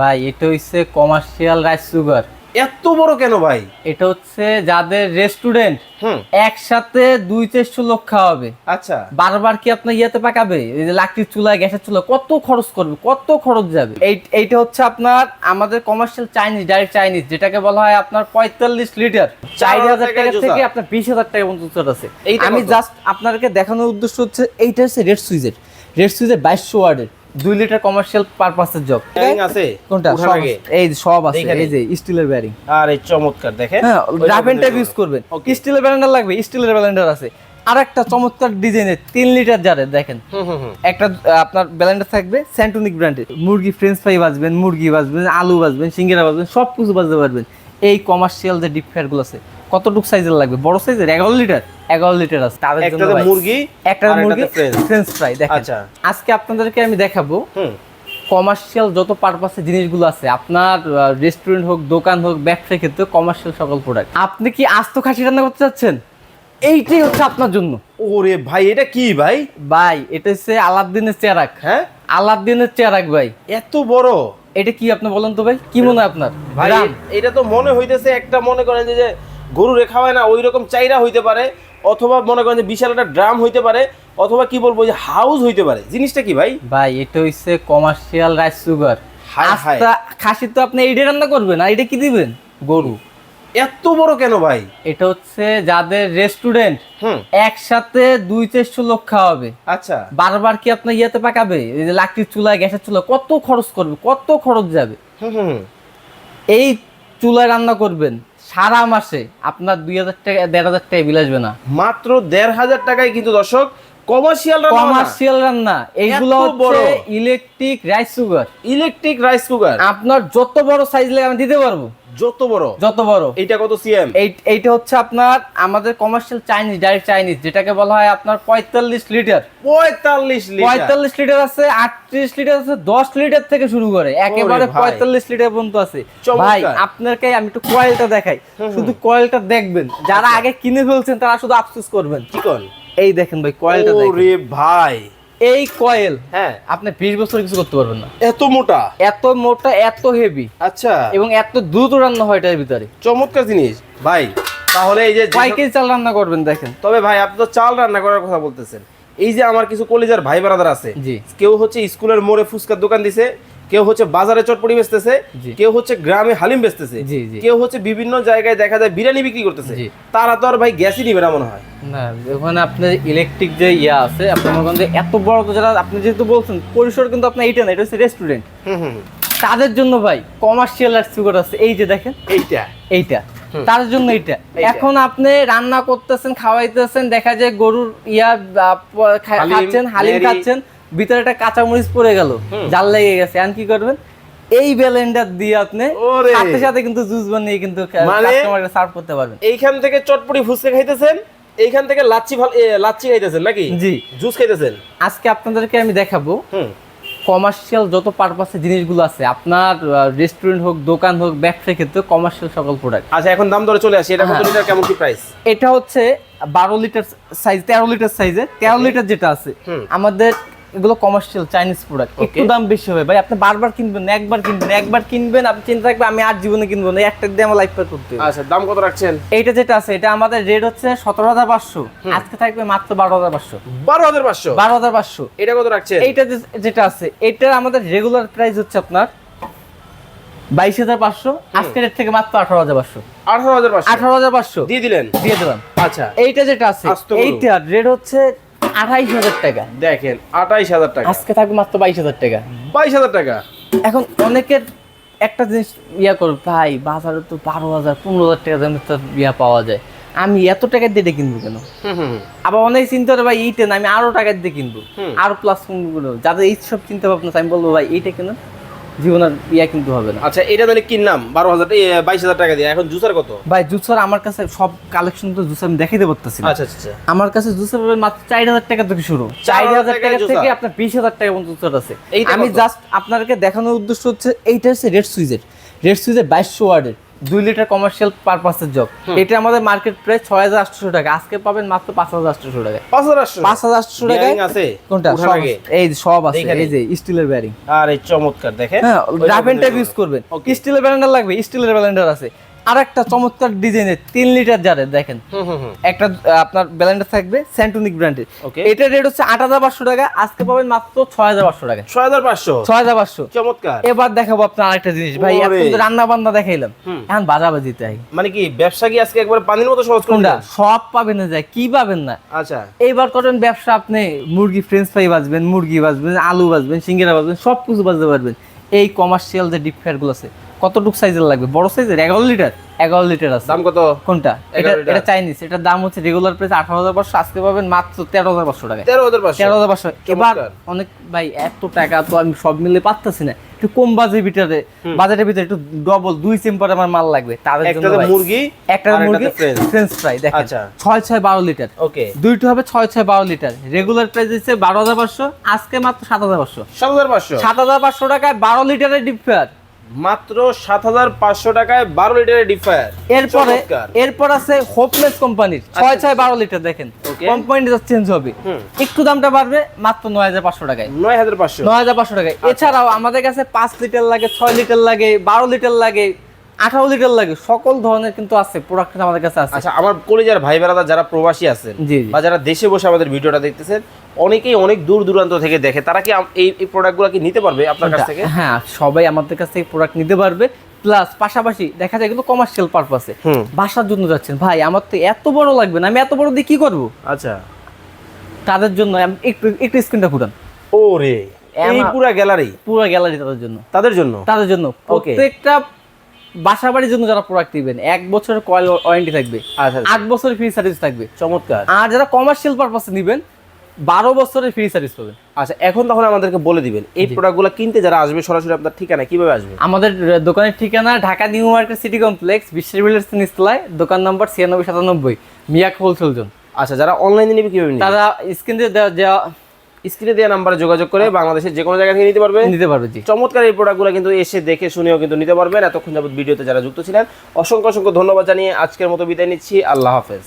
ভাই এটা হচ্ছে কমার্শিয়াল রাইস সুগার এত বড় কেন ভাই? এটা হচ্ছে যাদের রেস্টুরেন্ট একসাথে দুই চারশো লোক খাওয়াবে আচ্ছা। বারবার কি আপনার ইয়েতে পাকাবে? এই যে লাকড়ির চুলা গ্যাসের চুলা কত খরচ করবে কত খরচ যাবে? এই এইটা হচ্ছে আপনার আমাদের কমার্শিয়াল চাইনিজ ডাইরেক্ট চাইনিজ যেটাকে বলা হয় আপনার পঁয়তাল্লিশ লিটার। চার হাজার টাকা থেকে আপনার বিশ হাজার টাকা পর্যন্ত আছে। আমি জাস্ট আপনাদেরকে দেখানোর উদ্দেশ্য হচ্ছে এইটা হচ্ছে রেড সুইজের রেড সুইজের বাইশশো ওয়ার্ডের দুই লিটার কমার্শিয়াল পারপাসের জগ ব্যারিং আছে? কোনটা? এই সব আছে। এই যে স্টিলের ব্যারিং আর এই চমৎকার দেখেন। হ্যাঁ ওই রাফ টাইপ ইউজ করবেন. স্টিলের ব্যালেন্ডার লাগবে? স্টিলের ব্যালেন্ডার আছে। আর একটা চমৎকার ডিজাইনের তিন লিটার জারের দেখেন। হুম হুম হুম। একটা আপনার ব্যালেন্ডার থাকবে স্যান্টনিক ব্র্যান্ডের মুরগি ফ্রেঞ্চ ফ্রাই বাজবেন মুরগি বাজবেন আলু বাজবেন সিঙ্গেরা বাজবেন সব কিছু বাজতে পারবেন। এই কমার্শিয়াল যে ডিপ ফ্যাটগুলো আছে কতটুকু সাইজের লাগবে? বড় সাইজের এগারো লিটার এগারো লিটার আছে। তাদের জন্য ভাই, মুরগি একটা মুরগি ফ্রেঞ্চ ফ্রাই দেখেন। আচ্ছা। আজকে আপনাদেরকে আমি দেখাবো কমার্শিয়াল যত পারপাসের জিনিসগুলো আছে আপনার রেস্টুরেন্ট হোক দোকান হোক ব্যবসায় ক্ষেত্রে কমার্শিয়াল সকল প্রোডাক্ট আপনি কি আস্ত খাসি রান্না করতে চাচ্ছেন? এইটাই হচ্ছে আপনার জন্য। ওরে ভাই এটা কি ভাই? ভাই এটা হচ্ছে আলাদিনের চেরাক। হ্যাঁ? আলাদিনের চেরাক ভাই। এত বড়? এটা কি আপনি বলেন তো ভাই? কি মনে হয় আপনার? ভাই এটা তো মনে হইতেছে একটা মনে করেন যে যে গরু রেখা হয় না ওই রকম চাইরা হইতে পারে। অথবা মনে করেন যে বিশাল একটা ড্রাম হইতে পারে অথবা কি বলব যে হাউস হইতে পারে। জিনিসটা কি ভাই? ভাই এটা হচ্ছে কমার্শিয়াল রাইস সুগার খাসি তো আপনি এইটা রান্না করবেন আর এটা কি দিবেন? গরু। এত বড় কেন ভাই? এটা হচ্ছে যাদের রেস্টুরেন্ট হুম। একসাথে দুই চারশো লোক খাওয়াবে আচ্ছা। বারবার কি আপনার ইয়েতে পাকাবে? এই যে লাকড়ির চুলা গ্যাসের চুলা কত খরচ করবে কত খরচ যাবে? হুম হুম হুম। এই চুলায় রান্না করবেন। সারা মাসে আপনার দুই হাজার টাকা, দেড় হাজার টাকায় বিল আসবে না। মাত্র দেড় হাজার টাকায় কিন্তু দর্শক কমার্শিয়াল কমার্শিয়াল রান্না। এইগুলো হচ্ছে electric rice electric rice cooker আপনার যত বড় সাইজ লাগে আমি দিতে পারব। যত বড়? যত বড়। এইটা কত সিএম এইটা হচ্ছে আপনার আমাদের কমার্শিয়াল চাইনিজ ডাইরেক্ট চাইনিজ যেটাকে বলা হয় আপনার পঁয়তাল্লিশ লিটার পঁয়তাল্লিশ লিটার পঁয়তাল্লিশ লিটার আছে আটত্রিশ লিটার আছে দশ লিটার থেকে শুরু করে। একেবারে পঁয়তাল্লিশ লিটার পর্যন্ত আছে। ভাই আপনাকে আমি একটু কয়েলটা দেখাই। শুধু কয়েলটা দেখবেন। যারা আচ্ছা। আগে কিনে ফেলছেন তারা শুধু আফসোস করবেন। কি এই দেখেন ভাই কয়েলটা দেখেন। ওরে ভাই। এই কয়েল হ্যাঁ। আপনি বিশ বছর কিছু করতে পারবেন না। এত মোটা? এত মোটা এত হেভি আচ্ছা। এবং এত দ্রুত রান্না হয় এটার ভিতরে। চমৎকার জিনিস। ভাই তাহলে এই যে কয় কেজি চাল রান্না করবেন দেখেন। তবে ভাই আপনি তো চাল রান্না করার কথা বলতেছেন। এই যে আমার কিছু কলিজার ভাই ব্রাদার আছে কেউ হচ্ছে স্কুলের মোড়ে ফুচকার দোকান দিছে কেউ হচ্ছে বাজারে চটপটি বেচতেছে কেউ হচ্ছে গ্রামে হালিম বেচতেছে। কেউ হচ্ছে বিভিন্ন জায়গায় দেখা যায় বিরিয়ানি বিক্রি করতেছে তারা তো আর ভাই গ্যাসই নিবে না মনে হয়। না ওখানে আপনার ইলেকট্রিক যে ইয়া আছে আপনার মনে করেন যে এত বড় তো যারা আপনি যেহেতু বলছেন পরিসর কিন্তু আপনার এইটা না এটা হচ্ছে রেস্টুরেন্ট। তাদের জন্য ভাই কমার্শিয়াল আর সুগার আছে এই যে দেখেন এইটা। এইটা। তার জন্য এইটা। এইটা। এখন আপনি রান্না করতেছেন খাওয়াইতেছেন দেখা যায় গরুর ইয়া খাচ্ছেন হালিম খাচ্ছেন ভিতরে একটা কাঁচামরিচ পড়ে গেল। জাল লেগে গেছে। আর কি করবেন? এই ব্লেন্ডার দিয়ে আপনি সাথে সাথে কিন্তু জুস বানিয়ে কিন্তু মানে- কাস্টমারকে সার্ভ করতে পারবেন। এইখান থেকে চটপটি ফুচকা খাইতেছেন এইখান থেকে লাচ্ছি ভালো লাচ্ছি খাইতেছেন নাকি? জি। জুস খাইতেছেন? আজকে আপনাদেরকে আমি দেখাবো কমার্শিয়াল যত পারপাসের জিনিসগুলো আছে আপনার রেস্টুরেন্ট হোক দোকান হোক ব্যবসায় ক্ষেত্রে কমার্শিয়াল সকল প্রোডাক্ট আচ্ছা এখন দাম ধরে চলে আসি। এটা কত হ্যাঁ। লিটার কেমন কি প্রাইস এটা হচ্ছে বারো লিটার সাইজ তেরো লিটার সাইজে তেরো লিটার যেটা আছে। আমাদের এগুলো কমার্শিয়াল চাইনিজ প্রোডাক্ট একটু দাম বেশি হবে ভাই আপনি বারবার কিনবেন একবার কিনবেন একবার কিনবেন আপনি চিন্তা রাখবেন আমি আর জীবনে কিনবো না একটা দিয়ে আমার লাইফ পার করতে। আচ্ছা দাম কত রাখছেন? এইটা যেটা আছে এটা আমাদের রেট হচ্ছে সতেরো হাজার পাঁচশো। আজকে থাকবে মাত্র বারো হাজার পাঁচশো। বারো হাজার পাঁচশো? বারো হাজার পাঁচশো। এটা কত রাখছেন? এইটা যেটা আছে এটা আমাদের রেগুলার প্রাইস হচ্ছে আপনার বাইশ হাজার পাঁচশো। আজকের রেট থেকে মাত্র আঠারো হাজার পাঁচশো। আঠারো হাজার পাঁচশো? আঠারো হাজার পাঁচশো। দিয়ে দিলেন। দিয়ে দিলাম। আচ্ছা। এইটা যেটা আছে। এইটার রেট হচ্ছে আঠাইশ হাজার টাকা। দেখেন আঠাইশ হাজার টাকা। আজকে থাকবে মাত্র বাইশ হাজার টাকা। বাইশ হাজার টাকা। এখন অনেকের একটা জিনিস ইয়া করো ভাই বাজারে তো বারো হাজার পনেরো হাজার টাকা দামের তো ইয়া পাওয়া যায়। আমি এত টাকা দিয়ে কিনবো কেন। আবার অনেক চিন্তা করে ভাই এইটা না আমি আরও টাকা দিয়ে কিনবো। আরও প্লাস কিনবো যাদের এইসব চিন্তা ভাবনা আমি বলব ভাই এইটা কেন? জীবনের ইয়া কিন্তু হবে না। আচ্ছা এটা তাহলে কিনলাম বারো হাজার বাইশ হাজার টাকা দিয়ে। এখন জুসার কত? ভাই জুসার আমার কাছে সব কালেকশন তো জুসার আমি দেখাইতে পারতেছি আচ্ছা আচ্ছা আমার কাছে জুসার মাত্র চার হাজার টাকা থেকে শুরু। চার হাজার টাকা থেকে আপনার বিশ হাজার টাকা পর্যন্ত জুসার আছে। আমি জাস্ট আপনাকে দেখানোর উদ্দেশ্য হচ্ছে এইটা হচ্ছে রেড সুইজের রেড সুইজের বাইশশো ওয়ার্ডের। দুই লিটার কমার্শিয়াল পারপাসের জগ এটা আমাদের মার্কেট প্রাইস ছয় হাজার আটশো টাকা। আজকে পাবেন মাত্র পাঁচ হাজার আটশো টাকা। পাঁচ হাজার পাঁচ হাজার আটশো টাকা আছে? কোনটা। এই সব আছে। এই যে স্টিলের ব্যারিং আর এই চমৎকার দেখেন। হ্যাঁ ড্রাফেন রাফ টাইপ ইউজ করবেন. স্টিলের ব্যালেন্ডার লাগবে। স্টিলের ব্যালেন্ডার আছে। আর একটা চমৎকার ডিজাইনের তিন লিটার জারের দেখেন। একটা আপনার ব্যালেন্ডার থাকবে স্যান্টনিক ব্র্যান্ডের. এটার রেট হচ্ছে আট হাজার পাঁচশো টাকা আজকে পাবেন মাত্র ছয় হাজার পাঁচশো টাকা। ছয় হাজার পাঁচশো? ছয় হাজার পাঁচশো। চমৎকার। এবার দেখাবো আপনার আরেকটা জিনিস। ভাই এখন তো রান্না বান্না দেখাইলাম। এখন বাজাবাজিতে আই মানে কি ব্যবসা কি আজকে একবার পানির মতো সহজ কোনটা? সব পাবেন না যায় কি পাবেন না? আচ্ছা। এইবার করেন ব্যবসা আপনি মুরগি ফ্রেঞ্চ ফ্রাই বাজবেন মুরগি বাজবেন আলু বাজবেন সিঙ্গেরা বাজবেন সব কিছু বাজতে পারবেন। এই কমার্শিয়াল যে ডিপ ফ্রায়ারগুলো আছে কতটুকু সাইজের লাগবে? বড় সাইজের? এগারো লিটার? এগারো লিটার আছে। দাম কত? কোনটা? এটা এটা চাইনিজ এটার দাম হচ্ছে রেগুলার প্রাইস আঠারো হাজার পাঁচশো আজকে পাবেন মাত্র তেরো হাজার পাঁচশো টাকা তেরো হাজার পাঁচশো? তেরো হাজার পাঁচশো। এবার অনেক ভাই এত টাকা তো আমি সব মিলে পারতেছি না। একটু কম বাজেট ভিতরে বাজেটের ভিতরে একটু ডবল দুই চেম্পার আমার মাল লাগবে। তাদের জন্য মুরগি একটা মুরগি ফ্রেঞ্চ ফ্রাই দেখেন। আচ্ছা। ছয় ছয় বারো লিটার। ওকে। দুইটা হবে ছয় ছয় বারো লিটার। রেগুলার প্রাইস হচ্ছে বারো হাজার পাঁচশো আজকে মাত্র সাত হাজার পাঁচশো। সাত হাজার পাঁচশো? সাত হাজার পাঁচশো টাকায় বারো লিটারের ডিপ ফ্রায়ার মাত্র সাত হাজার পাঁচশো টাকায় বারো লিটারের ডিপ ফায়ার এরপরে এরপর আছে হোপলেস কোম্পানির ছয় ছয় বারো লিটার দেখেন. কোম্পানিটা চেঞ্জ হবে। একটু দামটা বাড়বে মাত্র নয় হাজার পাঁচশো টাকায়। নয় হাজার পাঁচশো। নয় হাজার পাঁচশো টাকায়। এছাড়াও আমাদের কাছে পাঁচ লিটার লাগে ছয় লিটার লাগে বারো লিটার লাগে আঠারো লিটার লাগে সকল ধরনের কিন্তু আছে প্রোডাক্ট আমাদের কাছে আছে। আচ্ছা আমার কলেজের ভাই বেড়াদা যারা প্রবাসী আছেন। বা যারা দেশে বসে আমাদের ভিডিওটা দেখতেছেন অনেকেই অনেক দূর দূরান্ত থেকে দেখে। তারা কি এই এই প্রোডাক্টগুলো কি নিতে পারবে আপনার কাছ থেকে? হ্যাঁ সবাই আমাদের কাছ থেকে প্রোডাক্ট নিতে পারবে। প্লাস পাশাপাশি দেখা যায় কিন্তু কমার্শিয়াল পারপাসে বাসার জন্য যাচ্ছেন। ভাই আমার তো এত বড় লাগবে না। আমি এত বড় দিয়ে কি করব? আচ্ছা। তাদের জন্য একটু একটু স্ক্রিনটা ফুটান। ও রে এই পুরা গ্যালারি পুরো গ্যালারি তাদের জন্য। তাদের জন্য? তাদের জন্য। প্রত্যেকটা বাসা বাড়ির জন্য যারা প্রোডাক্ট দিবেন এক বছরের কয়েল ওয়ারেন্টি থাকবে। আচ্ছা আট বছরের ফ্রি সার্ভিস থাকবে। চমৎকার। আর যারা কমার্শিয়াল পারপাসে নিবেন বারো বছরের ফ্রি সার্ভিস পাবেন। আচ্ছা এখন তখন আমাদেরকে বলে দিবেন এই প্রোডাক্টগুলো কিনতে যারা আসবে সরাসরি আপনার ঠিকানা কীভাবে আসবে? আমাদের দোকানের ঠিকানা Dhaka new market city complex বিশ্ববিদ্যালয়ের নিচতলায় দোকান নম্বর ছিয়ানব্বই সাতানব্বই মিয়াক হোলসেল জোন। আচ্ছা যারা অনলাইনে নেবে কীভাবে তারা স্ক্রিন দেওয়া- দেওয়া স্ক্রিনে দেওয়া নাম্বারে যোগাযোগ করে বাংলাদেশের যে কোনো জায়গা থেকে নিতে পারবে। নিতে পারবে জি। চমৎকার এই প্রোডাক্টগুলো কিন্তু এসে দেখে শুনেও কিন্তু নিতে পারবেন। এতক্ষণ যাবত ভিডিওতে যারা যুক্ত ছিলেন অসংখ্য অসংখ্য ধন্যবাদ জানিয়ে আজকের মতো বিদায় নিচ্ছি। আল্লাহ হাফেজ।